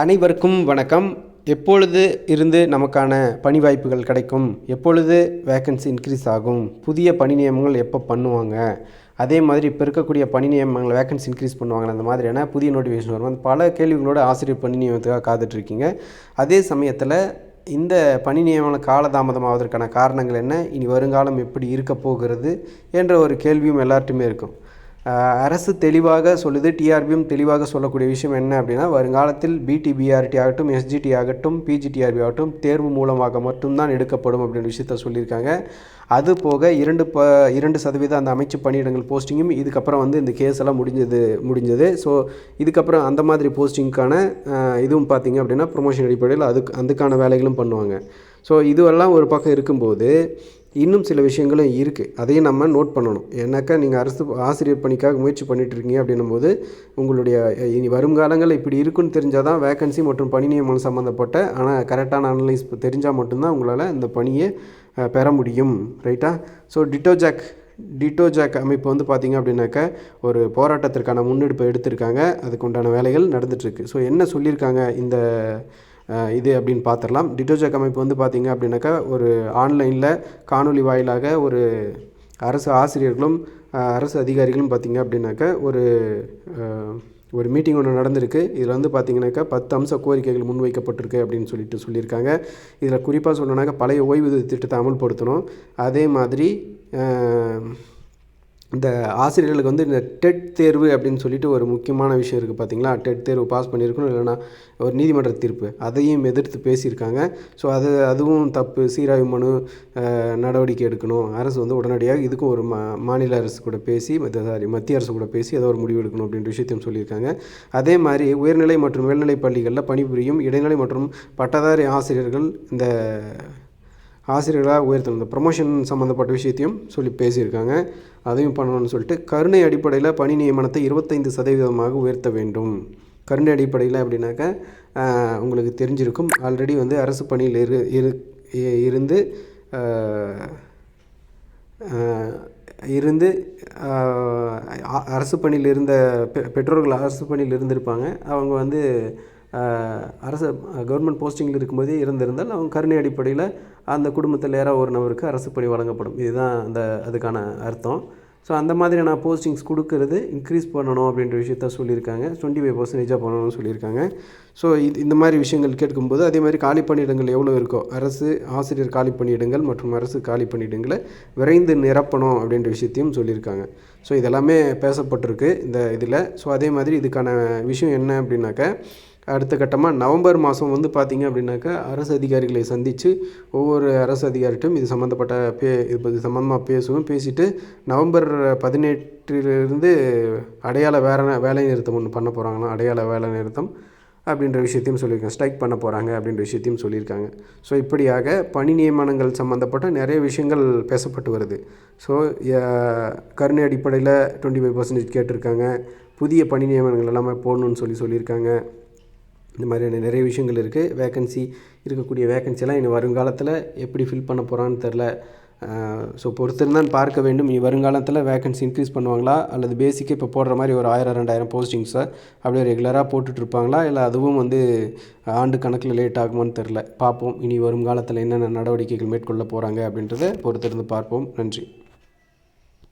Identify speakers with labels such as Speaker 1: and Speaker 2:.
Speaker 1: அனைவருக்கும் வணக்கம். எப்பொழுது இருந்து நமக்கான பணி வாய்ப்புகள் கிடைக்கும்? எப்பொழுது வேக்கன்சி இன்க்ரீஸ் ஆகும்? புதிய பணி நியமனங்கள் எப்போ பண்ணுவாங்க? அதே மாதிரி இப்போ இருக்கக்கூடிய பணி நியமனங்கள் வேக்கன்சி இன்க்ரீஸ் பண்ணுவாங்க அந்த மாதிரியான புதிய நோட்டிஃபிகேஷன் வரும். அந்த பல கேள்விகளோட ஆசிரியர் பணி நியமனத்துக்காக காத்துட்ருக்கீங்க. அதே சமயத்தில் இந்த பணி நியமன காலதாமதமாவதற்கான காரணங்கள் என்ன? இனி வருங்காலம் எப்படி இருக்க போகிறது என்ற ஒரு கேள்வியும் எல்லார்ட்டுமே இருக்கும். அரசு தெளிவாக சொல்லுது டிஆர்பியும் தெளிவாக சொல்லக்கூடிய விஷயம் என்ன அப்படின்னா வருங்காலத்தில் பிடிபிஆர்டி ஆகட்டும் எஸ்ஜிடி ஆகட்டும் பிஜிடிஆர்பி ஆகட்டும் தேர்வு மூலமாக மட்டும்தான் எடுக்கப்படும் அப்படின்ற விஷயத்த சொல்லியிருக்காங்க. அது போக இரண்டு ப இரண்டு சதவீத அந்த அமைச்சு பணியிடங்கள் போஸ்டிங்கும் இதுக்கப்புறம் வந்து இந்த கேஸ் எல்லாம் முடிஞ்சது முடிஞ்சது. ஸோ இதுக்கப்புறம் அந்த மாதிரி போஸ்டிங்க்கான இதுவும் பார்த்தீங்க அப்படின்னா ப்ரொமோஷன் அடிப்படையில் அதுக்கு அதுக்கான வேலைகளும் பண்ணுவாங்க. ஸோ இதுவெல்லாம் ஒரு பக்கம் இருக்கும்போது இன்னும் சில விஷயங்களும் இருக்குது அதையும் நம்ம நோட் பண்ணணும். ஏன்னாக்கா நீங்கள் அரசு ஆசிரியர் பணிக்காக முயற்சி பண்ணிகிட்ருக்கீங்க இருக்கீங்க அப்படின்னும் போது உங்களுடைய இனி வருங்காலங்கள் இப்படி இருக்குன்னு தெரிஞ்சால் தான் வேகன்சி மற்றும் பணி நியமனம் சம்மந்தப்பட்ட ஆனால் கரெக்டான அனலைஸ் தெரிஞ்சால் மட்டும்தான் உங்களால் இந்த பணியை பெற முடியும். ரைட்டா ஸோ டிட்டோஜாக் டிட்டோஜாக் அமைப்பு வந்து பார்த்திங்க அப்படின்னாக்கா ஒரு போராட்டத்திற்கான முன்னெடுப்பு எடுத்திருக்காங்க. அதுக்குண்டான வேலைகள் நடந்துகிட்ருக்கு ஸோ என்ன சொல்லியிருக்காங்க இந்த இது அப்படின்னு பார்த்துடலாம். டிட்டோஜாக் அமைப்பு வந்து பார்த்திங்க அப்படின்னாக்கா ஒரு ஆன்லைனில் காணொளி வாயிலாக ஒரு அரசு ஆசிரியர்களும் அரசு அதிகாரிகளும் பார்த்திங்க அப்படின்னாக்கா ஒரு ஒரு மீட்டிங் ஒன்று நடந்திருக்கு. இதில் வந்து பார்த்திங்கனாக்கா பத்து அம்ச கோரிக்கைகள் முன்வைக்கப்பட்டிருக்கு அப்படின்னு சொல்லிட்டு சொல்லியிருக்காங்க. இதில் குறிப்பாக சொல்லணுனாக்கா பழைய ஓய்வூதிய திட்டத்தை அமல்படுத்தணும். அதே மாதிரி இந்த ஆசிரியர்களுக்கு வந்து இந்த டெட் தேர்வு அப்படின்னு சொல்லிட்டு ஒரு முக்கியமான விஷயம் இருக்குது பார்த்தீங்களா டெட் தேர்வு பாஸ் பண்ணியிருக்கணும் இல்லைன்னா ஒரு நீதிமன்ற தீர்ப்பு. அதையும் எதிர்த்து பேசியிருக்காங்க. ஸோ அது அதுவும் தப்பு. சீராய்வு மனு நடவடிக்கை எடுக்கணும். அரசு வந்து உடனடியாக இதுக்கும் ஒரு மா மாநில அரசு கூட பேசி சாரி மத்திய அரசு கூட பேசி ஏதோ ஒரு முடிவு எடுக்கணும் அப்படின்ற விஷயத்தையும் சொல்லியிருக்காங்க. அதே மாதிரி உயர்நிலை மற்றும் மேல்நிலை பள்ளிகளில் பணிபுரியும் இடைநிலை மற்றும் பட்டதாரி ஆசிரியர்கள் இந்த ஆசிரியர்களாக உயர்த்தணும். இந்த ப்ரமோஷன் சம்மந்தப்பட்ட விஷயத்தையும் சொல்லி பேசியிருக்காங்க. அதையும் பண்ணணும்னு சொல்லிட்டு கருணை அடிப்படையில் பணி நியமனத்தை இருபத்தைந்து சதவீதமாக உயர்த்த வேண்டும். கருணை அடிப்படையில் அப்படின்னாக்கா உங்களுக்கு தெரிஞ்சிருக்கும். ஆல்ரெடி வந்து அரசு பணியில் இரு இரு இருந்து இருந்து அரசு பணியில் இருந்த பெ பெற்றோர்கள் அரசு பணியில் இருந்திருப்பாங்க. அவங்க வந்து அரசு கவர்மெண்ட் போஸ்டிங்கில் இருக்கும்போதே இருந்திருந்தால் அவங்க கருணை அடிப்படையில் அந்த குடும்பத்தில் யாராவது ஒரு நபருக்கு அரசு பணி வழங்கப்படும். இதுதான் அந்த அதுக்கான அர்த்தம். ஸோ அந்த மாதிரியான போஸ்டிங்ஸ் கொடுக்கறது இன்க்ரீஸ் பண்ணணும் அப்படின்ற விஷயத்த சொல்லியிருக்காங்க. டுவெண்ட்டி ஃபைவ் பர்சன்டேஜாக பண்ணணும்னு சொல்லியிருக்காங்க. ஸோ இது இந்த மாதிரி விஷயங்கள் கேட்கும்போது அதே மாதிரி காலி பணியிடங்கள் எவ்வளோ இருக்கோ அரசு ஆசிரியர் காலி பணியிடங்கள் மற்றும் அரசு காலி பணியிடங்களை விரைந்து நிரப்பணும் அப்படின்ற விஷயத்தையும் சொல்லியிருக்காங்க. ஸோ இதெல்லாமே பேசப்பட்டிருக்கு இந்த இதில். ஸோ அதே மாதிரி இதுக்கான விஷயம் என்ன அப்படின்னாக்கா அடுத்த கட்டமாக நவம்பர் மாதம் வந்து பார்த்திங்க அப்படின்னாக்கா அரசு அதிகாரிகளை சந்தித்து ஒவ்வொரு அரசு அதிகாரிட்டும் இது சம்மந்தப்பட்ட பே இது சம்மந்தமாக பேசுவோம். பேசிட்டு நவம்பர் பதினெட்டிலிருந்து அடையாள வேற வேலை நிறுத்தம் ஒன்று பண்ண போகிறாங்கன்னா அடையாள வேலை நிறுத்தம் அப்படின்ற விஷயத்தையும் சொல்லியிருக்காங்க. ஸ்ட்ரைக் பண்ண போகிறாங்க அப்படின்ற விஷயத்தையும் சொல்லியிருக்காங்க. ஸோ இப்படியாக பணி நியமனங்கள் சம்மந்தப்பட்ட நிறைய விஷயங்கள் பேசப்பட்டு வருது. ஸோ கருணை அடிப்படையில் டுவெண்ட்டி ஃபைவ் பர்சன்டேஜ் கேட்டிருக்காங்க. புதிய பணி நியமனங்கள் எல்லாமே போடணும்னு சொல்லி சொல்லியிருக்காங்க. இந்த மாதிரியான நிறைய விஷயங்கள் இருக்குது வேக்கன்சி இருக்கக்கூடிய வேக்கன்சிலாம் இனி வருங்காலத்தில் எப்படி ஃபில் பண்ண போகிறான்னு தெரில ஸோ பொறுத்திருந்தான் பார்க்க வேண்டும். இனி வருங்காலத்தில் வேக்கன்சி இன்க்ரீஸ் பண்ணுவாங்களா? அல்லது பேசிக்காக இப்போ போடுற மாதிரி ஒரு ஆயிரம் ரெண்டாயிரம் போஸ்டிங்ஸை அப்படியே ரெகுலராக போட்டுட்ருப்பாங்களா இல்லை அதுவும் வந்து ஆண்டு கணக்கில் லேட் ஆகுமான்னு தெரில பார்ப்போம். இனி வருங்காலத்தில் என்னென்ன நடவடிக்கைகள் மேற்கொள்ள போகிறாங்க அப்படின்றத பொறுத்திருந்து பார்ப்போம். நன்றி.